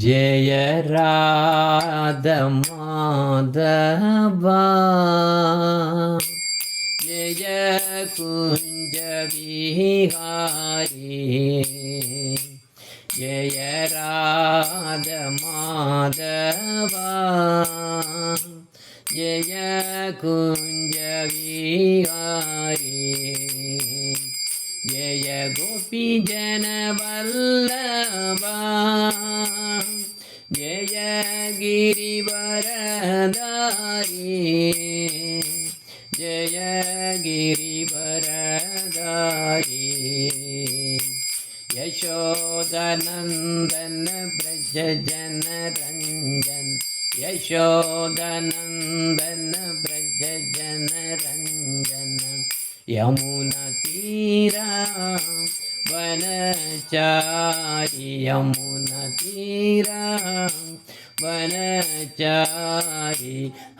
जय राधम यशोदनन्दन व्रज जन रञ्जन यमुनतीरा वनचारि यमुनतीरा वनचारि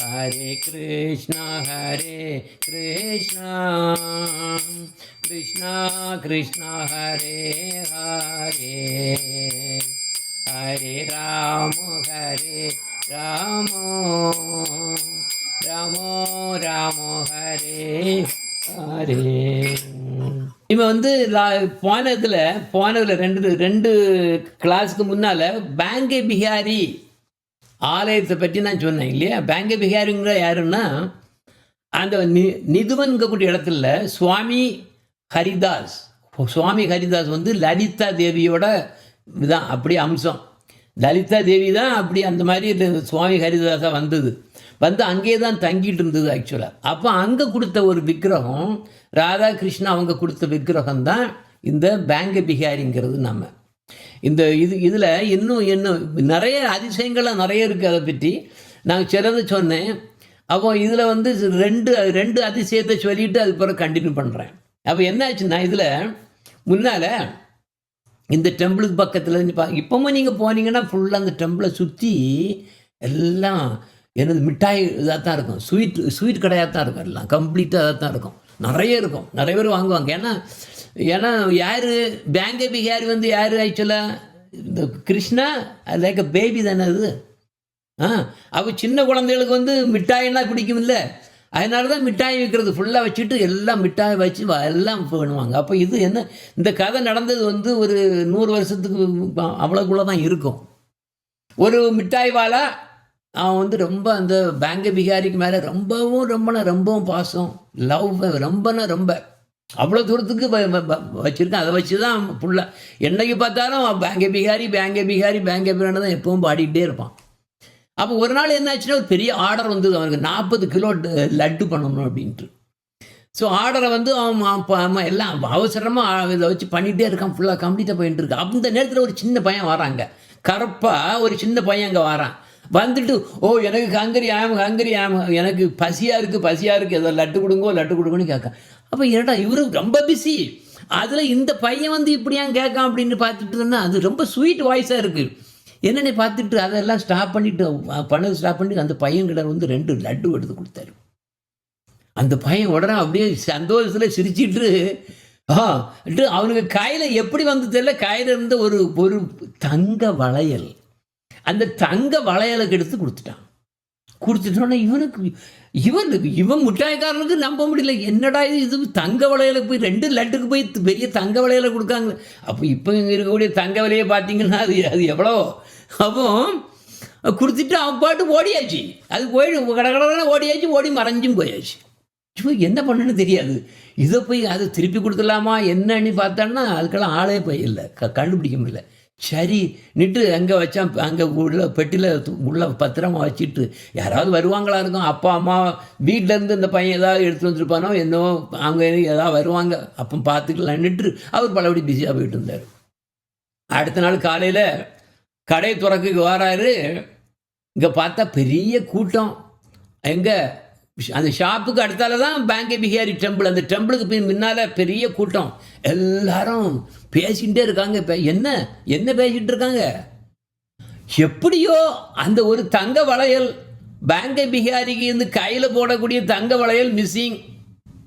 हरे कृष्ण हरे कृष्ण कृष्ण कृष्ण हरे हरे हरे राम हरे ராமோ ராமோ ராமோ ஹரே ஹரே. இவன் வந்து லா போன இதில் போன ரெண்டு ரெண்டு கிளாஸ்க்கு முன்னால் பேங்கே பிஹாரி ஆலயத்தை பற்றி நான் சொன்னேன் இல்லையா? பேங்க பிஹாரிங்கிற யாருன்னா அந்த நி நிதுவன்கக்கூடிய இடத்துல சுவாமி ஹரிதாஸ் சுவாமி ஹரிதாஸ் வந்து லலிதா தேவியோட இதுதான் அப்படியே அம்சம். லலிதா தேவி தான் அப்படி அந்த மாதிரி சுவாமி ஹரிதாஸாக வந்தது. வந்து அங்கேயே தான் தங்கிட்டு இருந்தது ஆக்சுவலாக அப்போ அங்கே கொடுத்த ஒரு விக்கிரகம் ராதாகிருஷ்ணா அவங்க கொடுத்த விக்கிரகம் தான் இந்த பேங்க பிஹாரிங்கிறது நம்ம. இந்த இது இதில் இன்னும் இன்னும் நிறைய அதிசயங்கள்லாம் நிறைய இருக்குது அதை பற்றி. நான் சிறந்து சொன்னேன். அப்போ இதில் வந்து ரெண்டு ரெண்டு அதிசயத்தை சொல்லிட்டு அது பிறகு கண்டினியூ பண்ணுறேன் அப்போ என்ன ஆச்சுன்னா இதில் முன்னால் இந்த டெம்பிளுக்கு பக்கத்தில் பா இப்போவும் நீங்கள் போனீங்கன்னா ஃபுல்லாக அந்த டெம்பிளை சுற்றி எல்லாம் எனது மிட்டாய் இதாக தான் இருக்கும். ஸ்வீட் ஸ்வீட் கடையாக தான் இருக்கும் எல்லாம். கம்ப்ளீட்டாக அதாக தான் இருக்கும். நிறைய இருக்கும். நிறைய பேர் வாங்குவாங்க. ஏன்னா ஏன்னா யார்? பேங்க பிஹாரி வந்து யார் ஆக்சுவலாக இந்த கிருஷ்ணா லைக் அ பேபி தானே அது? ஆ? அவள் சின்ன குழந்தைகளுக்கு வந்து மிட்டாயின்னா பிடிக்கும் இல்லை அதனால தான் மிட்டாய் விற்கிறது ஃபுல்லாக வச்சுட்டு எல்லாம் மிட்டாய் வச்சு வ- எல்லாம் பண்ணுவாங்க. அப்போ இது என்ன இந்த கதை நடந்தது வந்து ஒரு நூறு வருஷத்துக்கு அவ்வளோக்குள்ளே தான் இருக்கும். ஒரு மிட்டாய் வாலா அவன் வந்து ரொம்ப அந்த பேங்க பிகாரிக்கு மேலே ரொம்பவும் ரொம்பனா ரொம்பவும் பாசம் லவ் ரொம்பனா ரொம்ப. அவ்வளோ தூரத்துக்கு வச்சுருக்கேன். அதை வச்சு தான் ஃபுல்லாக என்னைக்கு பார்த்தாலும் பேங்க பிகாரி பேங்க பிகாரி பேங்க பிகாரி தான் எப்பவும் பாடிக்கிட்டே இருப்பான். அப்போ ஒரு நாள் என்னாச்சுன்னா ஒரு பெரிய ஆர்டர் வந்தது அவனுக்கு. நாற்பது கிலோ லட்டு பண்ணணும் அப்படின்ட்டு. ஸோ ஆர்டரை வந்து அவன் எல்லாம் அவசரமாக இதை வச்சு பண்ணிகிட்டே இருக்கான். ஃபுல்லாக கம்ப்ளீட்டாக போயிட்டு இருக்கு அந்த நேரத்தில் ஒரு சின்ன பையன் வராங்க. கரப்பாக ஒரு சின்ன பையன் அங்கே வரான். வந்துட்டு ஓ எனக்கு ஹங்கரி ஆம் ஹங்கரி ஆம் எனக்கு பசியாக இருக்குது பசியாக இருக்குது ஏதோ லட்டு கொடுங்கோ லட்டு கொடுங்கன்னு கேட்கான். அப்போ என்னடா இவரு ரொம்ப பிஸி அதில் இந்த பையன் வந்து இப்படியான் கேட்கான் அப்படின்னு பார்த்துட்டு அது ரொம்ப ஸ்வீட் வாய்ஸாக இருக்குது என்னென்ன பார்த்துட்டு அதெல்லாம் ஸ்டாப் பண்ணிட்டு பண்ணது ஸ்டாப் பண்ணிட்டு அந்த பையன்கிட்ட வந்து ரெண்டு லட்டு எடுத்து கொடுத்தாரு. அந்த பையன் உடனே அப்படியே சந்தோஷத்தில் சிரிச்சிட்டு ஆ அவனுக்கு கையில் எப்படி வந்து தெரியல? கையில் இருந்த ஒரு ஒரு தங்க வளையல். அந்த தங்க வளையலுக்கு எடுத்து கொடுத்துட்டான். கொடுத்துட்டோன்னே இவனுக்கு இவனுக்கு இவன் முட்டாய்க்காரனுக்கு நம்ப முடியல. என்னடா இது? இது தங்க வளையலுக்கு போய் ரெண்டு லட்டுக்கு போய் பெரிய தங்க வளையலை கொடுக்காங்க அப்போ இப்போ இங்கே இருக்கக்கூடிய தங்க விலையை பார்த்தீங்கன்னா அது அது எவ்வளோ அப்போ கொடுத்துட்டு அவன் பாட்டு ஓடியாச்சு. அது போய் கடகடன ஓடியாச்சு ஓடி மறைஞ்சும் போயாச்சு. இப்போ என்ன பண்ணுன்னு தெரியாது. இதை போய் அதை திருப்பி கொடுத்துடலாமா என்னன்னு பார்த்தோன்னா அதுக்கெல்லாம் ஆளே போய் இல்லை. க கண்டுபிடிக்க முடியல. சரி நிட்டு அங்கே வச்சான் அங்கே உள்ள பெட்டியில் உள்ள பத்திரமா வச்சுட்டு யாராவது வருவாங்களா இருக்கும். அப்பா அம்மா வீட்டிலேருந்து இந்த பையன் ஏதாவது எடுத்து வந்துருப்பானோ என்னவோ அவங்க ஏதாவது வருவாங்க. அப்போ பார்த்துக்கலான்னுட்டு அவர் பலபடி பிஸியாக போயிட்டு இருந்தார். அடுத்த நாள் காலையில் கடை துறக்குக்கு வராரு. இங்கே பார்த்தா பெரிய கூட்டம். எங்கே அந்த ஷாப்புக்கு அடுத்தால தான் பேங்க பிஹாரி டெம்பிள். அந்த டெம்பிளுக்கு பின் முன்னால் பெரிய கூட்டம். எல்லாரும் பேசிகிட்டே இருக்காங்க இப்போ. என்ன? என்ன பேசிகிட்டு இருக்காங்க? எப்படியோ அந்த ஒரு தங்க வளையல் பேங்கை பிஹாரிக்கு இருந்து கையில் போடக்கூடிய தங்க வளையல் மிஸ்ஸிங்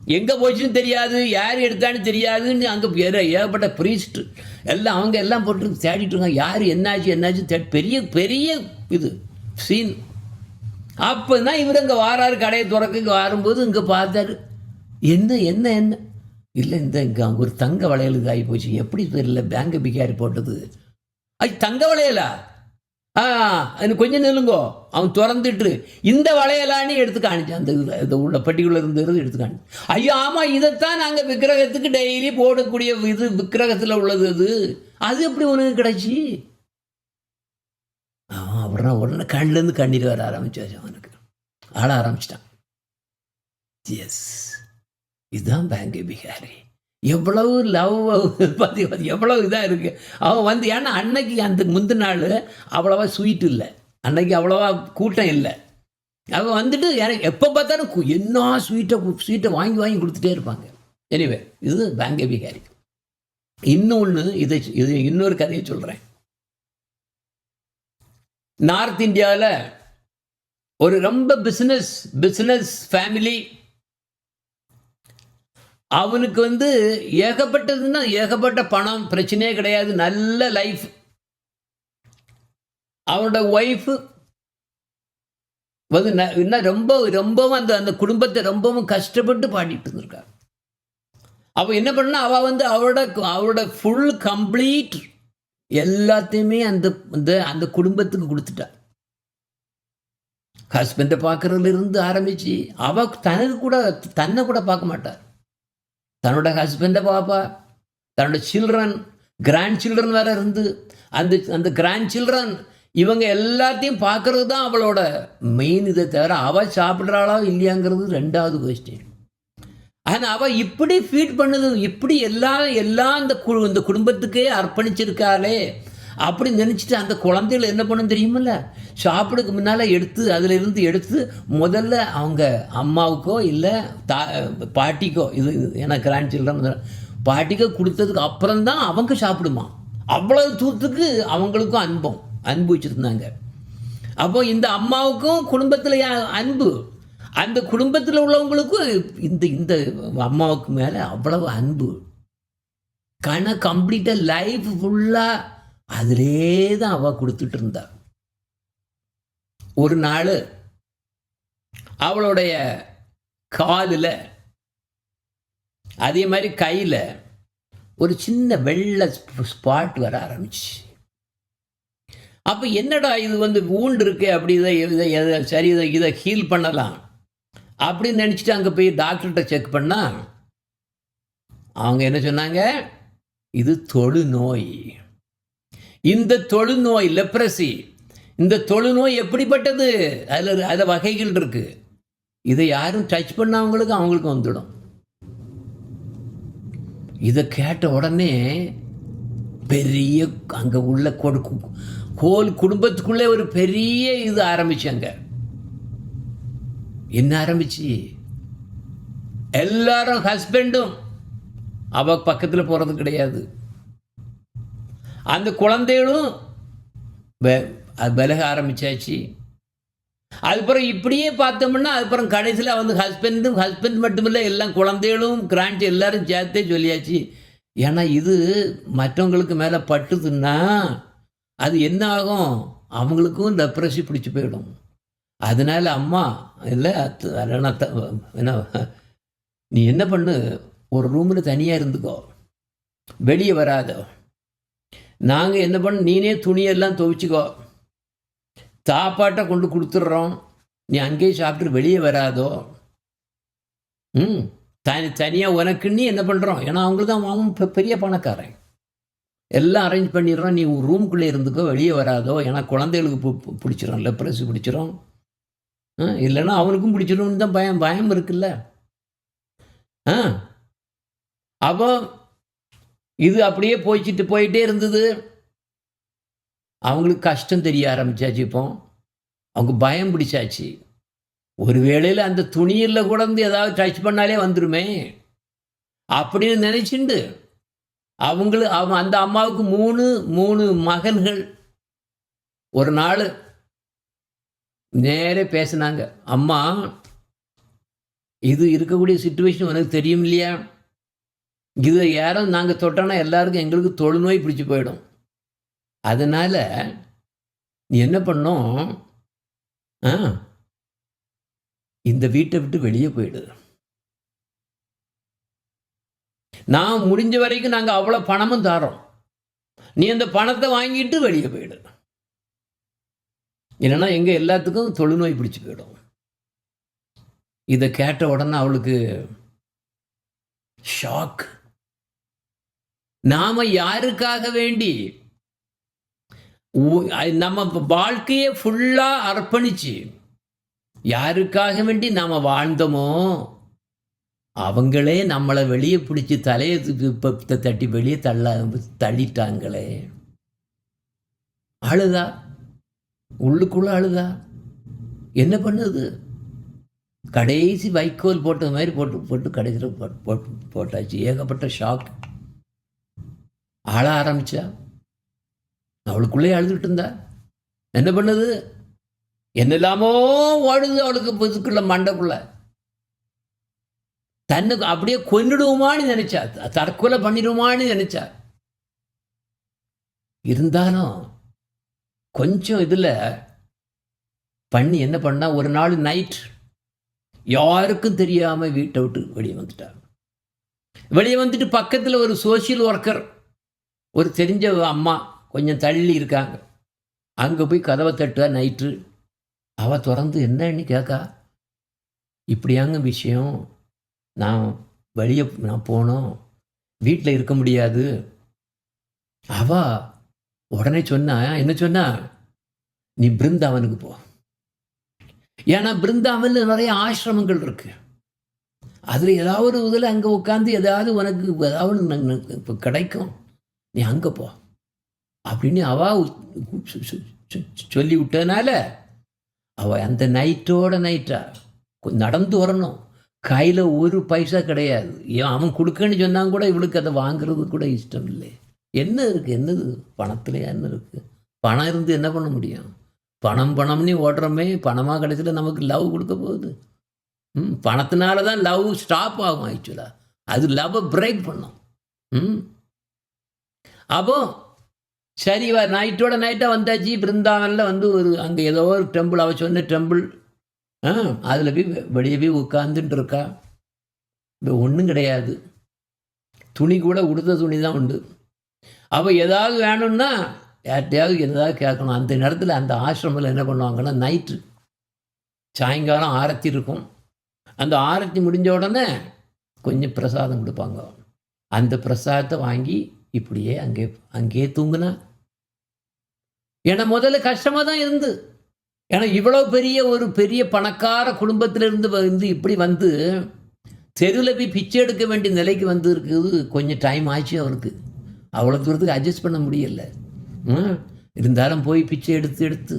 எங்கே போச்சுன்னு தெரியாது யார் எடுத்தான்னு தெரியாதுன்னு அங்கே வேற ஏகப்பட்ட ப்ரீஸ்ட் எல்லாம் அவங்க எல்லாம் போட்டு தேடிட்டு இருக்காங்க. யார் என்னாச்சு என்னாச்சு தேடி பெரிய பெரிய இது சீன் அப்போ தான் இவர் அங்கே வாராரு கடையை துறக்க இங்கே வரும்போது இங்கே பார்த்தாரு. என்ன என்ன என்ன? இல்லை இந்த இங்கே அங்கே ஒரு தங்க வளையலுக்கு ஆகி போச்சு. எப்படி தெரியல பேங்க் பிகாரி போட்டது. அது தங்க வளையலா? ஆ அது கொஞ்சம் நெல்லுங்கோ அவன் திறந்துட்டு இந்த வளையலான்னு எடுத்து காணிச்சான். அந்த இதில் இந்த உள்ள பட்டிக்குள்ள இருந்தது எடுத்து காணிச்சு ஐயோ ஆமாம் இதைத்தான் நாங்கள் விக்கிரகத்துக்கு டெய்லி போடக்கூடிய இது விக்கிரகத்தில் உள்ளது அது. அது எப்படி உனக்கு கிடைச்சி? அவன் உடனே உடனே கண்ணிலேருந்து கண்ணீர் வர ஆரம்பிச்சாச்சு அவனுக்கு. ஆள ஆரம்பிச்சிட்டான். எஸ் இதுதான் பேங்க் பிஹாரி எவ்வளவு லவ் பார்த்தி எவ்வளவு இதாக இருக்குது அவன் வந்து ஏன்னா அன்னைக்கு அந்த முந்தின நாள் அவ்வளோவா ஸ்வீட் இல்லை. அன்னைக்கு அவ்வளோவா கூட்டம் இல்லை. அவன் வந்துட்டு எனக்கு எப்போ பார்த்தாலும் என்ன ஸ்வீட்டை ஸ்வீட்டை வாங்கி வாங்கி கொடுத்துட்டே இருப்பாங்க. எனிவே இது பேங்க் பிகாரி இன்னொன்று இதை இது இன்னொரு கதையை சொல்கிறேன் நார்த் இந்தியாவில் ஒரு ரொம்ப பிஸ்னஸ் பிஸ்னஸ் ஃபேமிலி அவனுக்கு வந்து ஏகப்பட்டதுன்னா ஏகப்பட்ட பணம் பிரச்சனையே கிடையாது. நல்ல லைஃப் அவனோட ஒய்ஃபு வந்து ந- இன்னும் ரொம்ப ரொம்பவும் அந்த அந்த குடும்பத்தை ரொம்பவும் கஷ்டப்பட்டு பாடிட்டு இருந்திருக்காள் அவள் என்ன பண்ணா அவள் வந்து அவளோட அவளோட ஃபுல் கம்ப்ளீட் எல்லாத்தையுமே அந்த அந்த அந்த குடும்பத்துக்கு கொடுத்துட்டா. ஹஸ்பண்டை பார்க்கறதுல இருந்து ஆரம்பிச்சு அவ தனக்கு கூட தன்னை கூட பார்க்க மாட்டார் தன்னோட ஹஸ்பண்டை பார்ப்பா தன்னோட சில்ட்ரன் கிராண்ட் சில்ட்ரன் வேற இருந்து. அந்த அந்த கிராண்ட் சில்ட்ரன் இவங்க எல்லாத்தையும் பார்க்கறது தான் அவளோட மெயின் இதை தவிர அவள் சாப்பிட்றாளா இல்லையாங்கிறது ரெண்டாவது கொஸ்டின் ஆனால் அவள் இப்படி ஃபீட் பண்ணுது இப்படி எல்லா எல்லாம் அந்த கு இந்த குடும்பத்துக்கே அர்ப்பணிச்சிருக்காளே அப்படி நினச்சிட்டு அந்த குழந்தைகள் என்ன பண்ணும் தெரியுமில்ல? சாப்பிடுக்கு முன்னால் எடுத்து அதிலிருந்து எடுத்து முதல்ல அவங்க அம்மாவுக்கோ இல்லை தா பாட்டிக்கோ இது ஏன்னா கிராண்ட் சில்ட்ரன் பாட்டிக்கோ கொடுத்ததுக்கு அப்புறம் தான் அவங்க சாப்பிடுமா? அவ்வளவு தூத்துக்கு அவங்களுக்கும் அன்பம் அன்பு வச்சுருந்தாங்க. அப்போ இந்த அம்மாவுக்கும் குடும்பத்தில் அன்பு. அந்த குடும்பத்தில் உள்ளவங்களுக்கும் இந்த இந்த அம்மாவுக்கு மேலே அவ்வளவு அன்பு. கண கம்ப்ளீட்டாக லைஃப் ஃபுல்லாக அதிலே தான் அவள் கொடுத்துட்டு இருந்தா ஒரு நாள் அவளுடைய காலில் அதே மாதிரி கையில் ஒரு சின்ன வெள்ளை ஸ்பாட் வர ஆரம்பிச்சு அப்போ என்னடா இது வந்து ஊண்டு இருக்கு அப்படி இதை இதை எதை சரி இதை இதை ஹீல் பண்ணலாம். அப்படின்னு நினச்சிட்டு அங்கே போய் டாக்டர்கிட்ட செக் பண்ணால் அவங்க என்ன சொன்னாங்க? இது தொழுநோய். இந்த தொழுநோய் லெப்ரசி இந்த தொழுநோய் எப்படிப்பட்டது? அதில் அதில் வகைகள் இருக்கு. இதை யாரும் டச் பண்ணவங்களுக்கு அவங்களுக்கு வந்துடும். இதை கேட்ட உடனே பெரிய அங்கே உள்ள கொடுக்கும் ஹோல் குடும்பத்துக்குள்ளே ஒரு பெரிய இது ஆரம்பிச்சாங்க. என்ன ஆரம்பிச்சு? எல்லாரும் ஹஸ்பண்டும் அவ பக்கத்தில் போகிறது கிடையாது. அந்த குழந்தைகளும் அது விலக ஆரம்பிச்சாச்சு. அதுக்கப்புறம் இப்படியே பார்த்தோம்னா அதுக்கப்புறம் கடைசியில் வந்து ஹஸ்பண்டும் ஹஸ்பண்ட் மட்டுமில்லை எல்லாம் குழந்தைகளும் கிராண்ட் எல்லாரும் சேர்த்தே சொல்லியாச்சு. ஏன்னா இது மற்றவங்களுக்கு மேலே பட்டுதுன்னா அது என்ன ஆகும்? அவங்களுக்கும் டெப்ரெஷன் பிடிச்சி போயிடும். அதனால அம்மா இல்லை அத்து- என்ன நீ என்ன பண்ணு? ஒரு ரூமில் தனியாக இருந்துக்கோ. வெளியே வராதோ. நாங்கள் என்ன பண்ண நீனே துணியெல்லாம் துவைச்சிக்கோ. சாப்பாட்டை கொண்டு கொடுத்துட்றோம். நீ அங்கேயே சாப்பிட்டு வெளியே வராதோ. ம் தனி தனியாக உனக்குன்னு என்ன பண்ணுறோம் ஏன்னா அவங்களுக்கு தான் அவன் பெ- பெரிய பணக்காரன். எல்லாம் அரேஞ்ச் பண்ணிடுறோம். நீ ரூம்குள்ளே இருந்துக்கோ வெளியே வராதோ. ஏன்னா குழந்தைகளுக்கு பு- பிடிச்சிரும் லெப்ரஸி பிடிச்சிரும். ஆ, இல்லைன்னா அவனுக்கும் பிடிச்சிரும்னு தான் பயம் பயம் இருக்குல்ல. ஆ அப்போ இது அப்படியே போய்ச்சிட்டு போயிட்டே இருந்தது. அவங்களுக்கு கஷ்டம் தெரிய ஆரம்பிச்சாச்சு இப்போ. அவங்க பயம் பிடிச்சாச்சு. ஒரு வேளையில் அந்த துணியில் கூட வந்து ஏதாவது டச் பண்ணாலே வந்துடுமே அப்படின்னு நினைச்சுண்டு அவங்களு அவன் அந்த அம்மாவுக்கு மூணு மூணு மகன்கள். ஒரு நாள் நேரே பேசினாங்க. அம்மா இது இருக்கக்கூடிய சுச்சுவேஷன் உனக்கு தெரியும் இல்லையா? இதை யாரும் நாங்கள் தொட்டோன்னா எல்லாருக்கும் எங்களுக்கு தொழுநோய் பிடிச்சி போயிடும். அதனால் நீ என்ன பண்ணோம்? ஆ? இந்த வீட்டை விட்டு வெளியே போயிடு. நான் முடிஞ்ச வரைக்கும் நாங்கள் அவ்வளோ பணமும் தரோம். நீ அந்த பணத்தை வாங்கிட்டு வெளியே போயிடு. இல்லைன்னா எங்கள் எல்லாத்துக்கும் தொழுநோய் பிடிச்சி போயிடும். இதை கேட்ட உடனே அவளுக்கு ஷாக் நாம யாருக்காக வேண்டி? உ- நம்ம வாழ்க்கையை ஃபுல்லா அர்ப்பணிச்சு யாருக்காக வேண்டி நாம வாழ்ந்தோமோ அவங்களே நம்மளை வெளியே பிடிச்சி தலையை தட்டி வெளியே தள்ள தள்ளிட்டாங்களே. அழுதா? உள்ளுக்குள்ள அழுதா? என்ன பண்ணுது? கடைசி வைக்கோல் போட்டது மாதிரி போட்டு போட்டு கடைசியில் போட்டு போட்டாச்சு. ஏகப்பட்ட ஷாக் ஆள ஆரம்பிச்சா? அவளுக்குள்ளே அழுதுகிட்டு இருந்தா? என்ன பண்ணுது? என்னெல்லாமோ ஓடுது அவளுக்கு இதுக்குள்ள மண்டைக்குள்ள. தன்னுக்கு அப்படியே கொன்னுடுவோமான்னு நினைச்சா தற்கொலை பண்ணிடுவோமான்னு நினைச்சா. இருந்தாலும் கொஞ்சம் இதில் பண்ணி என்ன பண்ணா ஒரு நாள் நைட் யாருக்கும் தெரியாமல் வீட்டை விட்டு வெளியே வந்துட்டாங்க வெளியே வந்துட்டு பக்கத்தில் ஒரு சோசியல் ஒர்க்கர் ஒரு தெரிஞ்ச அம்மா கொஞ்சம் தள்ளி இருக்காங்க. அங்கே போய் கதவை தட்டுவா நைட்டு. அவ திறந்து என்னன்னு கேட்கா இப்படியாங்க விஷயம். நான் வெளியே நான் போனோம். வீட்டில் இருக்க முடியாது. அவ உடனே சொன்னா என்ன சொன்னா? நீ பிருந்தாவனுக்கு போ. ஏன்னா பிருந்தாவனில் நிறைய ஆசிரமங்கள் இருக்கு. அதில் ஏதாவது ஒரு இதில் அங்கே உட்காந்து ஏதாவது உனக்கு ஏதாவது இப்போ கிடைக்கும். நீ அங்கே போ. அப்படின்னு அவ சு- சொல்லி விட்டதுனால அவ அந்த நைட்டோட நைட்டா. நடந்து வரணும். கையில் ஒரு பைசா கிடையாது. ஏன் அவன் கொடுக்கன்னு சொன்னாங்க கூட இவளுக்கு அதை வாங்குறது கூட இஷ்டம் இல்லை. என்ன இருக்குது என்னது? பணத்துல என்ன இருக்குது பணம் இருந்து என்ன பண்ண முடியும்? பணம் பணம்னு ஓடுறோமே. பணமாக கிடைச்சல நமக்கு லவ் கொடுக்க போகுது. ம் பணத்தினால தான் லவ் ஸ்டாப் ஆகும் ஆக்சுவலாக அது லவ்வை பிரேக் பண்ணும். ம் அப்போ சரி வா நைட்டோட நைட்டாக வந்தாச்சு. பிருந்தாவனில் வந்து ஒரு அங்கே ஏதோ ஒரு டெம்பிள் அவ சொன்ன டெம்பிள் ஆ அதில் போய் வெ- வெளியே போய் உட்காந்துட்டு இருக்கா. இப்போ ஒன்றும் கிடையாது. துணி கூட உடுத்த துணி தான் உண்டு. அப்போ ஏதாவது வேணும்னா யார்கிட்டையாவது ஏதாவது கேட்கணும். அந்த நேரத்தில் அந்த ஆசிரமத்தில் என்ன பண்ணுவாங்கன்னா நைட்டு சாயங்காலம் ஆரத்தி இருக்கும். அந்த ஆரத்தி முடிஞ்ச உடனே கொஞ்சம் பிரசாதம் கொடுப்பாங்க. அந்த பிரசாதத்தை வாங்கி இப்படியே அங்கே அங்கேயே தூங்குனா. ஏன்னா முதல்ல கஷ்டமாக தான் இருந்து. ஏன்னா இவ்வளோ பெரிய ஒரு பெரிய பணக்கார குடும்பத்திலிருந்து வந்து இப்படி வந்து தெருவில் போய் பிச்சை எடுக்க வேண்டிய நிலைக்கு வந்து இருக்குது. கொஞ்சம் டைம் ஆச்சு அவருக்கு. அவ்வளோ தூரத்துக்கு அட்ஜஸ்ட் பண்ண முடியல. இருந்தாலும் போய் பிச்சை எடுத்து எடுத்து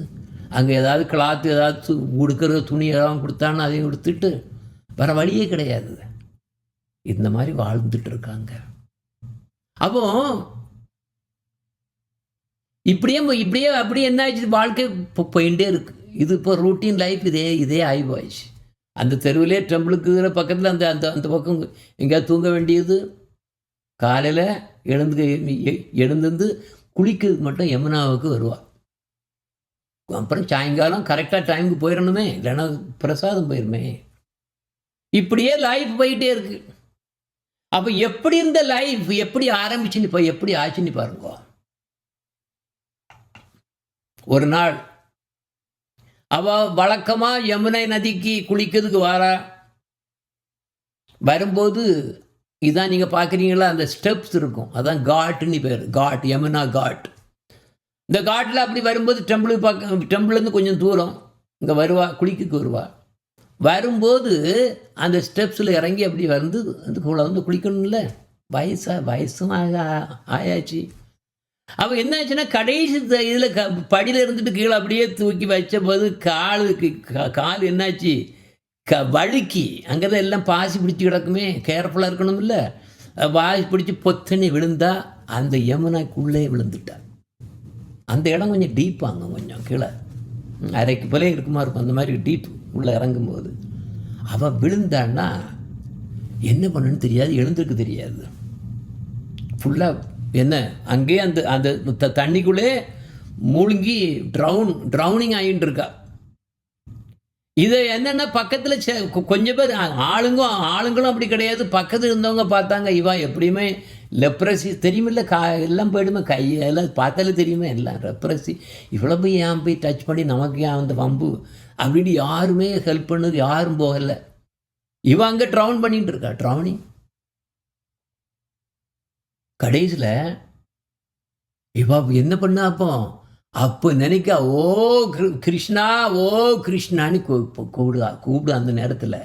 அங்கே ஏதாவது கிளாத்து ஏதாவது உடுக்கிற துணி ஏதாவது கொடுத்தான்னு அதையும் கொடுத்துட்டு வர வழியே கிடையாது. இந்த மாதிரி வாழ்ந்துட்டு இருக்காங்க. அப்போ இப்படியே இப்படியே அப்படியே என்ன ஆச்சு வாழ்க்கை இப்போ போயிட்டே இருக்கு. இது இப்போ ரூட்டீன் லைஃப் இதே இதே ஆகி போயிடுச்சு அந்த தெருவிலே டெம்பிளுக்கு பக்கத்தில் அந்த அந்த அந்த பக்கம் எங்கேயாவது தூங்க வேண்டியது. காலையில் எழுந்து எ- எழுந்திருந்து குளிக்கிறதுக்கு மட்டும் யமுனாவுக்கு வருவாள் அப்புறம் சாயங்காலம் கரெக்டாக டைமுக்கு போயிடணுமே இல்லைன்னா பிரசாதம் போயிருமே. இப்படியே லைஃப் போயிட்டே இருக்குது அப்போ எப்படி இருந்த லைஃப் எப்படி ஆரம்பிச்சுன்னு இப்போ எப்படி ஆச்சுன்னு பாருங்க. ஒரு நாள் அவ வழக்கமாக யமுனை நதிக்கு குளிக்கிறதுக்கு வாரா. வரும்போது இதான் நீங்கள் பார்க்குறீங்களா அந்த ஸ்டெப்ஸ் இருக்கும். அதான் காட்டுன்னு பேர். Ghat Yamuna ghat. இந்த காட்டில் அப்படி வரும்போது டெம்பிளுக்கு பார்க்க டெம்பிள்லேருந்து கொஞ்சம் தூரம் இங்கே வருவா குளிக்கிறதுக்கு வருவாள் வரும்போது அந்த ஸ்டெப்ஸில் இறங்கி அப்படி வந்து அந்த கூட வந்து குளிக்கணும்ல. வயசா வயசும் ஆ- ஆயாச்சு. அப்போ என்னாச்சுன்னா கடைசி இதில் க படியில் இருந்துட்டு கீழே அப்படியே தூக்கி வச்ச போது காலுக்கு கால் என்னாச்சு? க வழுக்கி. அங்கே தான் எல்லாம் பாசி பிடிச்சி கிடக்குமே. கேர்ஃபுல்லாக இருக்கணும்ல. பாசி பிடிச்சி பொத்தனி விழுந்தா அந்த யமுனாக்குள்ளே விழுந்துட்டா. அந்த இடம் கொஞ்சம் டீப்பாங்க கொஞ்சம் கீழே. அரைக்கு போலே இருக்குமா இருக்கும் அந்த மாதிரி டீப்பு உள்ளே இறங்கும்போது அவள் விழுந்தான்னா என்ன பண்ணுன்னு தெரியாது எழுந்திருக்கு தெரியாது. ஃபுல்லாக என்ன அங்கேயே அந்த அந்த தண்ணிக்குள்ளே மூழ்கி ட்ரவுன் ட்ரௌனிங் ஆகிட்டு இருக்கா. இது என்னன்னா பக்கத்தில் கொஞ்சம் பேர் ஆ- ஆளுங்க ஆளுங்களும் அப்படி கிடையாது. பக்கத்தில் இருந்தவங்க பார்த்தாங்க இவா எப்படியுமே லெப்ரசி தெரியுமில்ல கா எல்லாம் போயிடுமே கை எல்லாம் பார்த்தாலே தெரியுமே எல்லாம் லெப்ரசி இவ்வளோ போய் ஏன் போய் டச் பண்ணி நமக்கு ஏன் அந்த வம்பு அப்படின்னு யாருமே ஹெல்ப் பண்ணது யாரும் போகலை. இவன் அங்கே ட்ரவுன் பண்ணிட்டு இருக்கா ட்ராவனிங் கடைசியில் இவா என்ன பண்ணா அப்போ? அப்போ நினைக்க ஓ கிரு- கிருஷ்ணா ஓ கிருஷ்ணான்னு கூ- கூப்பிடுதா கூப்பிடு அந்த நேரத்தில்.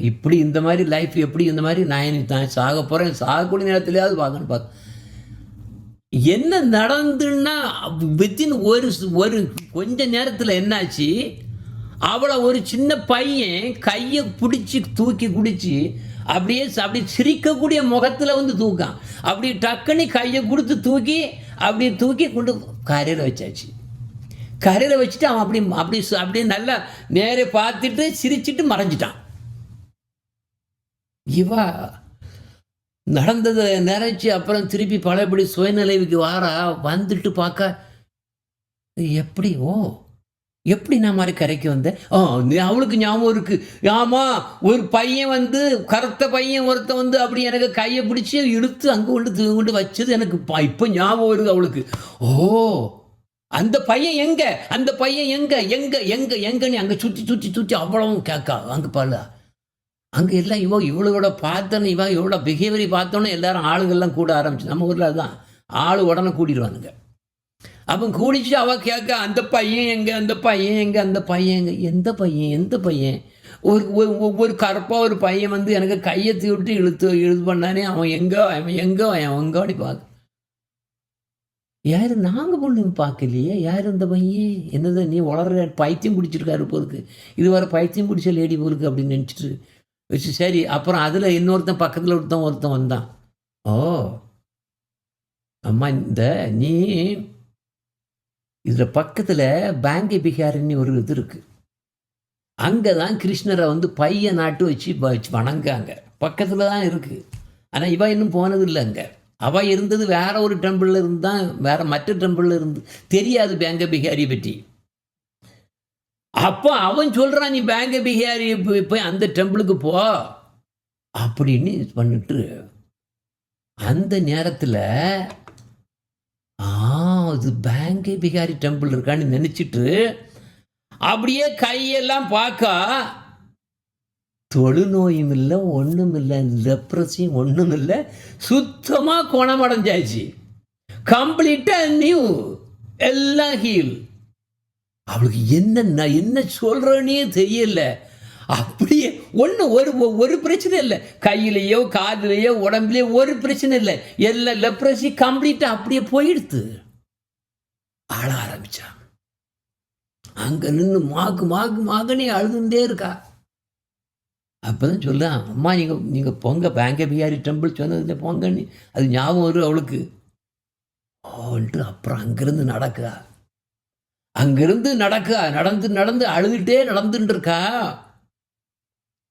இப்படி இந்த மாதிரி லைஃப் எப்படி இந்த மாதிரி நான் நான் சாக போகிறேன் சாகக்கூடிய நேரத்துலையாவது பார்க்கணும் பார்க்க என்ன நடந்துன்னா வித்தின் ஒரு ஒரு கொஞ்ச நேரத்தில் என்னாச்சு? அவளை ஒரு சின்ன பையன் கையை பிடிச்சி தூக்கி குடிச்சு அப்படியே அப்படி சிரிக்கக்கூடிய முகத்தில் வந்து தூக்கான். அப்படி டக்குன்னு கையை கொடுத்து தூக்கி அப்படியே தூக்கி கொண்டு கரையில் வச்சாச்சு. கரையில் வச்சுட்டு அவன் அப்படி அப்படி அப்படியே நல்லா நேரே பார்த்துட்டு சிரிச்சிட்டு மறைஞ்சிட்டான். இவா நடந்ததை நிறைச்சி அப்புறம் திருப்பி பழையபடி சுயநிலைவுக்கு வாரா வந்துட்டு பார்க்க எப்படி ஓ எப்படி நான் மாதிரி கரைக்கு வந்தேன்? ஆ அவளுக்கு ஞாபகம் இருக்கு. ஆமாம் ஒரு பையன் வந்து கருத்த பையன் ஒருத்தன் வந்து அப்படி எனக்கு கையை பிடிச்சி இழுத்து அங்கே கொண்டு தூங்க கொண்டு வச்சது எனக்கு இப்போ ஞாபகம் வருது அவளுக்கு. ஓ அந்த பையன் எங்க? அந்த பையன் எங்க? எங்க எங்க எங்கன்னு அங்கே சுற்றி சுற்றி சுற்றி அவ்வளவும் கேட்கா அங்கே பாரு அங்கே எல்லாம் இவ இவளோட பார்த்தோன்னு இவன் இவளோட பிஹேவியரை பார்த்தோன்னே எல்லாரும் ஆளுகள்லாம் கூட ஆரம்பிச்சு. நம்ம ஊரில் அதுதான். ஆள் உடனே கூட்டிடுவானுங்க அப்போ கூடிச்சு அவள் கேட்க அந்த பையன் எங்கே அந்த பையன் எங்கே அந்த பையன் எங்கே? எந்த பையன் எந்த பையன்? ஒரு ஒவ்வொரு கருப்பாக ஒரு பையன் வந்து எனக்கு கையை விட்டு இழுத்து இழுத்து பண்ணானே அவன் எங்கே அவன் எங்கே அவன் எங்கோடி பார்க்க யார் நாங்கள் பொண்ணு பார்க்கலையே? யார் இந்த பையன்? என்னது நீ வளர்ற பைத்தியம் பிடிச்சிருக்காரு போலுக்கு. இது வர பைத்தியம் பிடிச்ச லேடி போலுக்கு அப்படின்னு நினச்சிட்டு வச்சு சரி அப்புறம் அதில் இன்னொருத்தன் பக்கத்தில் ஒருத்தன் ஒருத்தன் வந்தான். ஓ அம்மா இந்த நீ இதில் பக்கத்தில் பேங்கி பிகாரின்னு ஒரு இது இருக்குது அங்கே தான் கிருஷ்ணரை வந்து பைய நாட்டு வச்சு வச்சு வணங்காங்க பக்கத்தில் தான் இருக்குது ஆனால் இவன் இன்னும் போனது இல்லை அங்கே. அவள் இருந்தது வேற ஒரு டெம்பிளில் இருந்து தான் வேற மற்ற டெம்பிளில் இருந்து தெரியாது பேங்க பிகாரியை பற்றி. அப்போ அவன் சொல்கிறான் நீ பேங்க பிஹாரி போய் போய் அந்த டெம்பிளுக்கு போ. அப்படின்னு இது பண்ணிட்டு அந்த நேரத்தில் ஆ அது பேங்க பிகாரி டெம்பிள் இருக்கான்னு நினச்சிட்டு அப்படியே கையெல்லாம் பார்க்கா தொழுநோயும் இல்லை ஒன்றும் இல்லை லெப்ரஸியும் ஒன்றும் இல்லை சுத்தமாக குணமடைஞ்சாச்சு. கம்ப்ளீட்டாக நியூ எல்லாம் ஹீல் அவளுக்கு என்ன நான் என்ன சொல்கிறேன்னே தெரியல. அப்படியே ஒன்று ஒரு ஒரு பிரச்சனை இல்லை. கையிலையோ காதுலையோ உடம்புலையோ ஒரு பிரச்சனை இல்லை. எல்லாம் லெப்ரஸி கம்ப்ளீட்டாக அப்படியே போயிடுத்து. ஆள ஆரம்பிச்சான் அங்கே நின்று மாக்கு மாக்கு மாக்குனே அழுதுண்டே இருக்கா. அப்பதான் சொல்ல அம்மா நீங்கள் நீங்கள் பொங்க. பேங்க பிஹாரி டெம்பிள் சொன்னதுல பொங்கன்னு. அது ஞாபகம் வரும் அவளுக்கு. ஓன்ட்டு அப்புறம் அங்கேருந்து நடக்கா அங்கிருந்து நடக்கா நடந்து நடந்து அழுதுகிட்டே நடந்துட்டு இருக்கா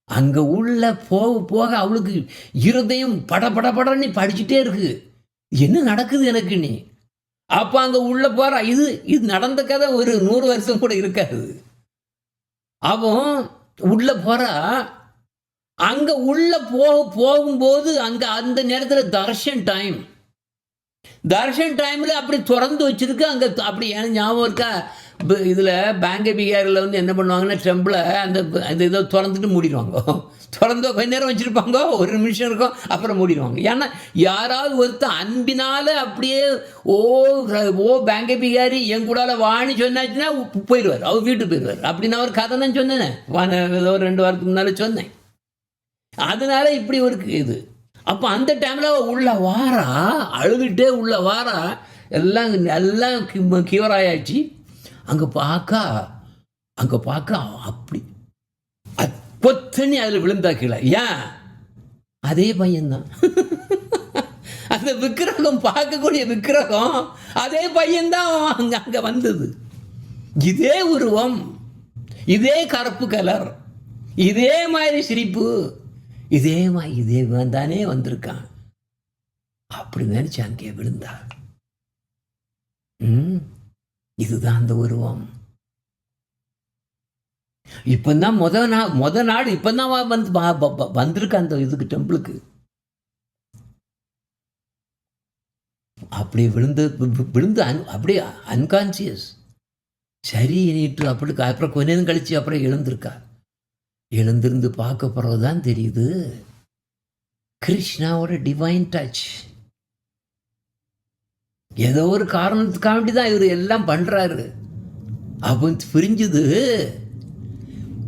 அங்கே உள்ள போக போக அவளுக்கு இருதயம் பட பட படன்னு படிச்சுட்டே இருக்கு. என்ன நடக்குது எனக்கு நீ அப்போ அங்கே உள்ள போகிற இது இது நடந்த கதை ஒரு நூறு வருஷம் கூட இருக்காது. அவன் உள்ள போகிறா அங்கே உள்ள போக போகும்போது அங்கே அந்த நேரத்தில் தர்ஷன் டைம் தர்ஷன் டைமில் அப்படி திறந்து வச்சிருக்கு. அங்கே அப்படி எனக்கு ஞாபகம் இருக்கா? இப்போ இதில் பேங்க பிகாரில் வந்து என்ன பண்ணுவாங்கன்னா டெம்பிளை அந்த அந்த இதை திறந்துட்டு மூடிடுவாங்க. திறந்து கொஞ்ச நேரம் வச்சுருப்பாங்க. ஒரு நிமிஷம் இருக்கும் அப்புறம் மூடிடுவாங்க. ஏன்னா யாராவது ஒருத்தன் அன்பினால் அப்படியே ஓ ஓ பேங்க பிகாரி என் கூடால வாணி சொன்னாச்சுன்னா போயிடுவார். அவர் வீட்டுக்கு போயிடுவார். அப்படின்னு அவர் கதை தான் சொன்னேன். வான ஏதோ ரெண்டு வாரத்துக்கு முன்னால் சொன்னேன். அதனால இப்படி ஒரு இது. அப்போ அந்த டைமில் உள்ள வாரா அழுதுகிட்டே உள்ள வாரா எல்லாம் எல்லாம் கியூர் ஆயாச்சு அங்கே பார்க்கா அங்கே பார்க்க அப்படி. அத்- பொத்தனி அதில் விழுந்தா கீழே. ஏன்? அதே பையன்தான். அந்த விக்கிரகம் பார்க்கக்கூடிய விக்கிரகம் அதே பையன்தான் அங்கே அங்கே வந்தது. இதே உருவம் இதே கருப்பு கலர் இதே மாதிரி சிரிப்பு. இதே மாதிரி தானே வந்திருக்கான். அப்படி நினச்சி அங்கே விழுந்தா இதுதான் அந்த உருவம். இப்பந்தான் முத நாள் முத நாள் இப்பந்தான் வந்து வ- அந்த இதுக்கு டெம்பிளுக்கு. அப்படி விழுந்து விழுந்து அன் அப்படியே அன்கான்சியஸ் சரி நீட்டு அப்படி அப்புறம் கொஞ்ச நேரம் கழிச்சு அப்புறம் எழுந்திருக்கா. எழுந்திருந்து பார்க்க போறதுதான் தெரியுது. கிருஷ்ணாவோட டிவைன் டச் ஏதோ ஒரு காரணத்துக்காக வேண்டி தான் இவர் எல்லாம் பண்ணுறாரு அப்போ புரிஞ்சுது.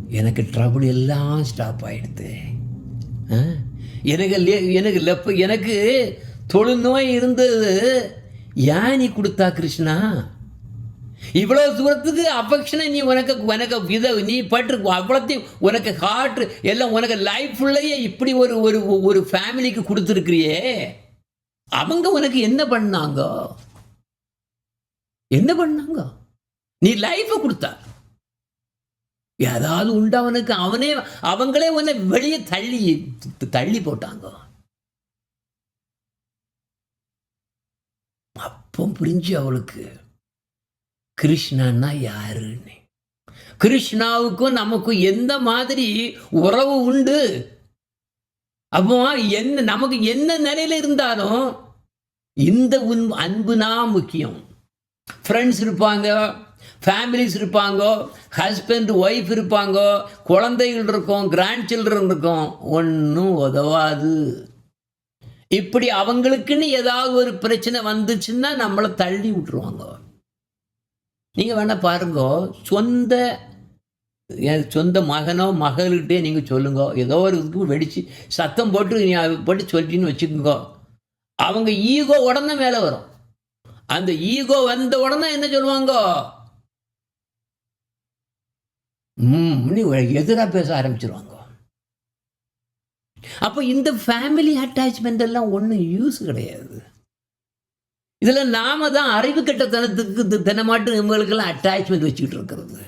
எனக்கு ட்ரபுள் எல்லாம் ஸ்டாப் ஆகிடுது ஆ? எனக்கு லே- எனக்கு லெப்ப எனக்கு தொழுநோய் இருந்தது. ஏன் நீ கொடுத்தா கிருஷ்ணா? இவ்வளவு தூரத்துக்கு அஃபெக்ஷனை நீ உனக்கு உனக்கு வித நீ பட்டு அவ்வளோத்தையும் உனக்கு ஹார்ட் எல்லாம் உனக்கு லைஃப் ஃபுல்லையே இப்படி ஒரு ஒரு ஒரு ஃபேமிலிக்கு கொடுத்துருக்குறியே? அவங்க உனக்கு என்ன பண்ணாங்க? என்ன பண்ணாங்க? நீ லைஃப் கொடுத்தா. ஏதாவது உண்டு அவனுக்கு அவனே அவங்களே உன்னை வெளியே தள்ளி தள்ளி போட்டாங்க. அப்போ புரிஞ்சு அவளுக்கு. கிருஷ்ணன்னா யாருன்னு? கிருஷ்ணாவுக்கும் நமக்கும் எந்த மாதிரி உறவு உண்டு? அப்போ என்ன நமக்கு என்ன நிலையில் இருந்தாலும் இந்த உன் அன்புனா முக்கியம். ஃப்ரெண்ட்ஸ் இருப்பாங்க ஃபேமிலிஸ் இருப்பாங்க ஹஸ்பண்ட் ஒய்ஃப் இருப்பாங்க குழந்தைகள் இருக்கும் கிராண்ட் சில்ட்ரன் இருக்கும். ஒன்றும் உதவாது. இப்படி அவங்களுக்குன்னு ஏதாவது ஒரு பிரச்சனை வந்துச்சுன்னா நம்மளை தள்ளி விட்டுருவாங்க. நீங்கள் வேணால் பாருங்க சொந்த என் சொந்த மகனோ மகள்கிட்டே நீங்கள் சொல்லுங்க. ஏதோ ஒரு இதுக்கு வெடித்து சத்தம் போட்டு நீ போட்டு சொல்லிட்டின்னு வச்சுக்கோங்க. அவங்க ஈகோ உடனே மேலே வரும். அந்த ஈகோ வந்த உடனே என்ன சொல்லுவாங்க? ம் நீ எதிராக பேச ஆரம்பிச்சிருவாங்க. அப்போ இந்த ஃபேமிலி அட்டாச்மெண்ட் எல்லாம் ஒன்றும் யூஸ் கிடையாது. இதில் நாம தான் அறிவு கட்டத்தனத்துக்கு தினமாட்டு இவங்களுக்கெல்லாம் அட்டாச்மெண்ட் வச்சுக்கிட்டு இருக்கிறது.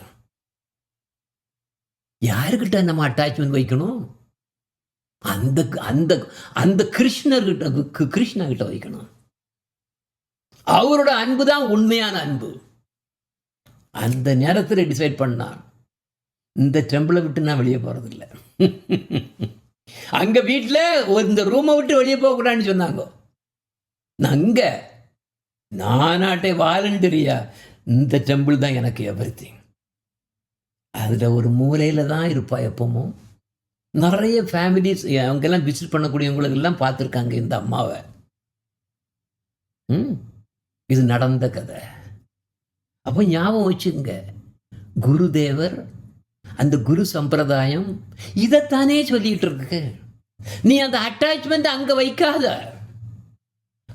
யாருக்கிட்ட நம்ம அட்டாச்மெண்ட் வைக்கணும்? அந்த அந்த அந்த கிருஷ்ணர்கிட்ட கிருஷ்ணா கிட்ட வைக்கணும். அவரோட அன்பு தான் உண்மையான அன்பு. அந்த நேரத்தில் டிசைட் பண்ணான் இந்த டெம்பிளை விட்டு நான் வெளியே போகிறதில்ல அங்கே வீட்டில் இந்த ரூமை விட்டு வெளியே போகக்கூடாதுன்னு சொன்னாங்க. நான் நானாட்டே வாலண்டரியா? இந்த டெம்பிள் தான் எனக்கு எவ்ரிதிங் அதில் ஒரு மூலையில் தான் இருப்பா எப்பவும். நிறைய ஃபேமிலிஸ் அவங்கெல்லாம் விசிட் பண்ணக்கூடியவங்களுக்கெல்லாம் பார்த்துருக்காங்க இந்த அம்மாவை. ம் இது நடந்த கதை. அப்போ ஞாபகம் வச்சுங்க குருதேவர் அந்த குரு சம்பிரதாயம் இதைத்தானே சொல்லிட்டு இருக்கு. நீ அந்த அட்டாச்மெண்ட் அங்கே வைக்காத.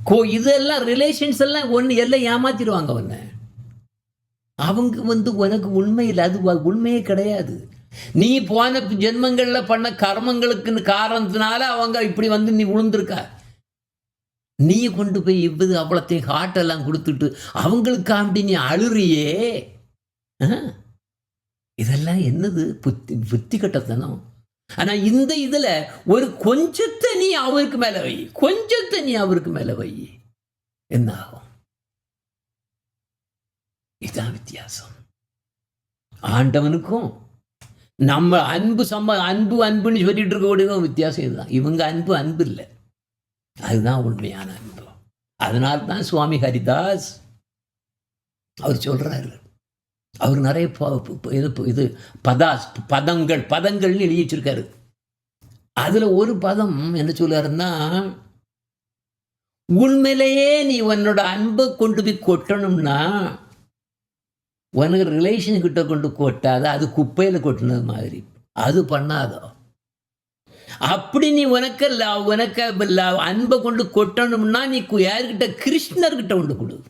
கோ இதெல்லாம் ரிலேஷன்ஸ் எல்லாம் ஒன்று எல்லாம் ஏமாத்திடுவாங்க உன்னை அவங்க வந்து உனக்கு உண்மை இல்லை. அது உண்மையே கிடையாது. நீ போன ஜென்மங்களில் பண்ண கர்மங்களுக்குன்னு காரணத்தினால அவங்க இப்படி வந்து நீ விழுந்திருக்க நீ கொண்டு போய் இவ்வது அவ்வளோத்தையும் ஹார்ட் கொடுத்துட்டு அவங்களுக்காண்டி நீ அழுறியே. ஆ? இதெல்லாம் என்னது? புத்தி புத்தி கட்டத்தனம். ஆனா இந்த இதுல ஒரு கொஞ்சத்தை நீ அவருக்கு மேல வை. கொஞ்சத்தை நீ அவருக்கு மேல வை. என்ன ஆகும்? இதான் வித்தியாசம். ஆண்டவனுக்கும் நம்ம அன்பு சம்ம அன்பு அன்புன்னு சொல்லிட்டு இருக்கக்கூடிய வித்தியாசம் இதுதான். இவங்க அன்பு அன்பு இல்லை. அதுதான் உண்மையான அன்பு. அதனால தான் சுவாமி ஹரிதாஸ் அவர் சொல்றாரு. அவர் நிறைய இது இது பதாஸ் பதங்கள் பதங்கள்னு எழுதி வச்சிருக்காரு. அதில் ஒரு பதம் என்ன சொல்றாருன்னா உண்மையிலேயே நீ உன்னோட அன்பை கொண்டு போய் கொட்டணும்னா உனக்கு ரிலேஷன் கிட்ட கொண்டு கொட்டாத அது குப்பையில் கொட்டினது மாதிரி. அது பண்ணாதோ. அப்படி நீ உனக்கு ல- உனக்கு அன்பை கொண்டு கொட்டணும்னா நீ கு- யார்கிட்ட கிருஷ்ணர்கிட்ட கொண்டு கொடு.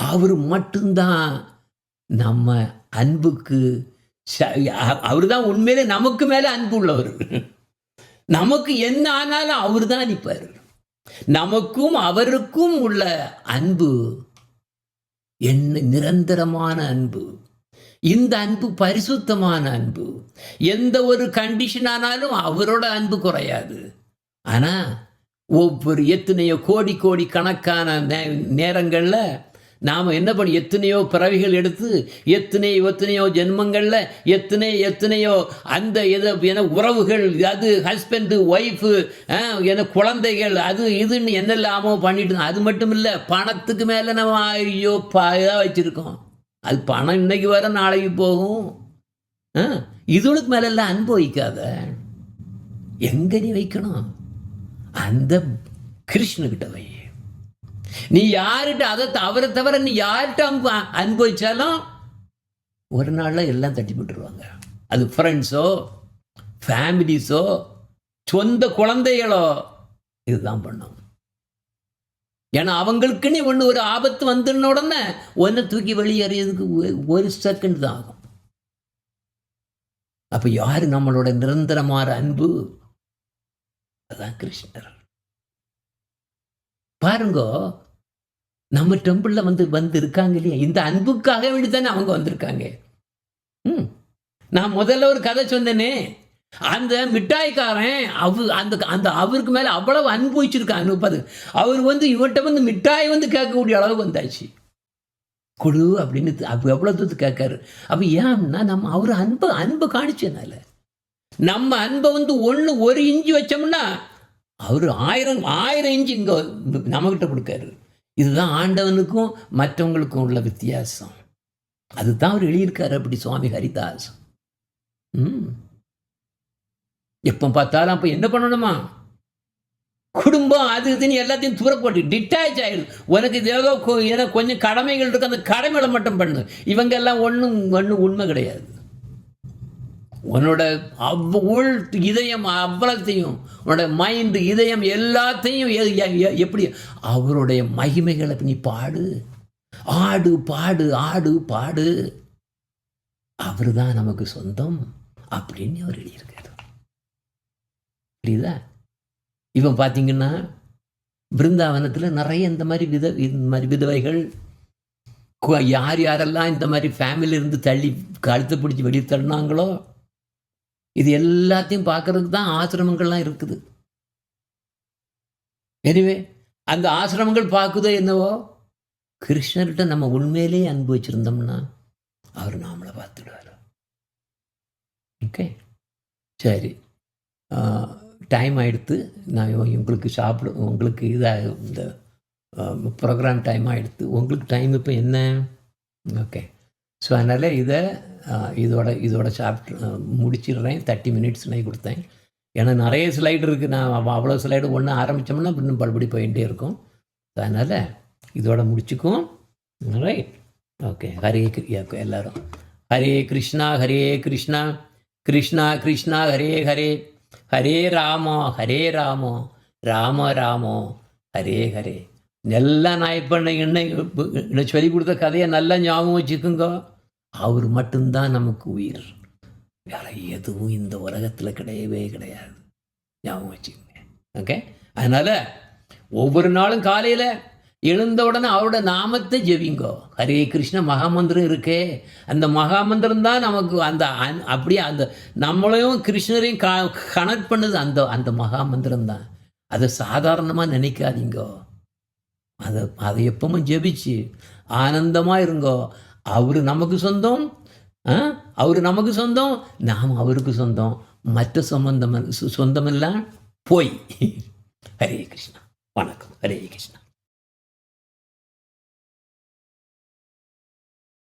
அவர் மட்டும்தான் நம்ம அன்புக்கு அவர் தான் உண்மையிலே நமக்கு மேலே அன்பு உள்ளவர். நமக்கு என்ன ஆனாலும் அவர் தான் நிற்பார் நமக்கும் அவருக்கும் உள்ள அன்பு என்ன நிரந்தரமான அன்பு. இந்த அன்பு பரிசுத்தமான அன்பு. எந்த ஒரு கண்டிஷன் ஆனாலும் அவரோட அன்பு குறையாது. ஆனால் ஒவ்வொரு எத்தனையோ கோடி கோடி கணக்கான நே- நேரங்களில் நாம் என்ன பண்ணி எத்தனையோ பிறவிகள் எடுத்து எத்தனை எத்தனையோ ஜென்மங்களில் எத்தனை எத்தனையோ அந்த எதை என உறவுகள் அது ஹஸ்பண்டு ஒய்ஃபு என குழந்தைகள் அது இதுன்னு என்னெல்லாமோ பண்ணிட்டு அது மட்டும் இல்லை பணத்துக்கு மேலே நம்ம ஐயோ இதாக வச்சுருக்கோம். அது பணம் இன்னைக்கு வர நாளைக்கு போகும். ஆ, இதுகளுக்கு மேலெல்லாம் அனுபவிக்காத வைக்காத. எங்க நீ வைக்கணும்? அந்த கிருஷ்ணகிட்ட வை. நீ யார்கிட்ட அதை அவரை தவிர நீ யார்கிட்ட அன்பு அனுபவிச்சாலும் ஒரு நாளில் எல்லாம் தட்டி போட்டுருவாங்க. அது ஃப்ரெண்ட்ஸோ ஃபேமிலிஸோ சொந்த குழந்தைகளோ இதுதான் பண்ணும். ஏன்னா அவங்களுக்குன்னு ஒன்று ஒரு ஆபத்து வந்துன உடனே ஒன்று தூக்கி வெளியேறியதுக்கு ஒரு செகண்ட் தான் ஆகும். அப்போ யார் நம்மளோட நிரந்தரமான அன்பு? அதான் கிருஷ்ணர். பாருங்க நம்ம டெம்பிளில் வந்து வந்து இருக்காங்க இல்லையா? இந்த அன்புக்காக வேண்டி தானே அவங்க வந்திருக்காங்க. ம். நான் முதல்ல ஒரு கதை சொன்னேனே. அந்த மிட்டாய்க்காரன் அவ அந்த அந்த அவருக்கு மேலே அவ்வளவு அன்பு வச்சிருக்கான். முப்பது அவர் வந்து இவர்கிட்ட வந்து மிட்டாய் வந்து கேட்கக்கூடிய அளவுக்கு வந்தாச்சு. கொடு அப்படின்னு அப்போ எவ்வளோ தூரத்து கேட்காரு. அப்போ ஏன்னா நம்ம அவர் அன்பு அன்பு காணிச்சதுனால நம்ம அன்பை வந்து ஒன்று ஒரு இஞ்சி வச்சோம்னா அவர் ஆயிரம் ஆயிரம் இஞ்சி இங்கே நம்மக்கிட்ட கொடுக்காரு. இதுதான் ஆண்டவனுக்கும் மற்றவங்களுக்கும் உள்ள வித்தியாசம். அதுதான் அவர் எழுதியிருக்காரு அப்படி சுவாமி ஹரிதாஸ். ம். எப்போ பார்த்தாலும் அப்போ என்ன பண்ணணுமா? குடும்பம் அது இதுன்னு எல்லாத்தையும் தூர டிட்டாச் ஆயிடும் உனக்கு இது ஏதோ கொஞ்சம் கடமைகள் இருக்கு அந்த கடமைகளை மட்டும் பண்ணு. இவங்க எல்லாம் ஒன்றும் ஒன்றும் உண்மை கிடையாது. உன்னோட அவ் உள் இதயம் அவ்வளத்தையும் உன்னோட மைண்டு இதயம் எல்லாத்தையும் எப்படி? அவருடைய மகிமைகளை நீ பாடு. ஆடு பாடு ஆடு பாடு. அவர் தான் நமக்கு சொந்தம் அப்படின்னு அவர் எழுதியிருக்காரு. புரியுதா? இவன் பார்த்தீங்கன்னா பிருந்தாவனத்தில் நிறைய இந்த மாதிரி வித இந்த மாதிரி விதவைகள் யார் யாரெல்லாம் இந்த மாதிரி ஃபேமிலியிலேருந்து தள்ளி கழுத்தை பிடிச்சி வெளியே தள்ளினாங்களோ இது எல்லாத்தையும் பார்க்கறதுக்கு தான் ஆசிரமங்கள்லாம் இருக்குது. எனிவே அந்த ஆசிரமங்கள் பார்க்குதோ என்னவோ கிருஷ்ணர்கிட்ட நம்ம உண்மையிலேயே அனுபவிச்சிருந்தோம்னா அவர் நாமளை பார்த்துடுவார். ஓகே சரி. டைம் ஆகிடுத்து நான் உங்களுக்கு சாப்பிட உங்களுக்கு இதாக இந்த ப்ரோக்ராம் டைம் ஆகிடுத்து உங்களுக்கு டைம் இப்போ என்ன? ஓகே ஸோ அதனால் இதை இதோட இதோட சாப்டர் முடிச்சிடுறேன். தேர்ட்டி மினிட்ஸ் நான் கொடுத்தேன். ஏன்னா நிறைய ஸ்லைடு இருக்குது நான் அவ்வளோ ஸ்லைடு ஒன்று ஆரம்பித்தோம்னா இன்னும் படுபடி போயிட்டே இருக்கும். அதனால் இதோட முடிச்சுக்கும் ரைட் ஓகே ஹரே கிரி- எல்லோரும். ஹரே கிருஷ்ணா ஹரே கிருஷ்ணா. கிருஷ்ணா கிருஷ்ணா ஹரே ஹரே. ஹரே ராமோ ஹரே ராமோ. ராம ராமோ. ஹரே ஹரே. எல்லாம் நான் இப்போ என்ன சொல்லி கொடுத்த கதையை நல்லா ஞாபகம் வச்சுக்கோங்க. அவர் மட்டும்தான் நமக்கு உயிர். வேற எதுவும் இந்த உலகத்தில் கிடையவே கிடையாது. ஞாபகம் வச்சுக்கோங்க. ஓகே அதனால் ஒவ்வொரு நாளும் காலையில் எழுந்த உடனே அவரோட நாமத்தை ஜெபிங்கோ. ஹரே கிருஷ்ண மகாமந்திரம் இருக்கே. அந்த மகாமந்திரம் தான் நமக்கு அந்த அந் அப்படியே அந்த நம்மளையும் கிருஷ்ணரையும் கனெக்ட் பண்ணுது அந்த அந்த மகாமந்திரம் தான். அதை சாதாரணமாக நினைக்காதீங்கோ. அதை அதை எப்பவும் ஜெபிச்சு ஆனந்தமாக இருங்கோ. அவர் நமக்கு சொந்தம் அவர் நமக்கு சொந்தம் நாம் அவருக்கு சொந்தம். மற்ற சம்பந்தம் சொந்தமெல்லாம் போய். ஹரே கிருஷ்ணா. வணக்கம். ஹரே கிருஷ்ணா.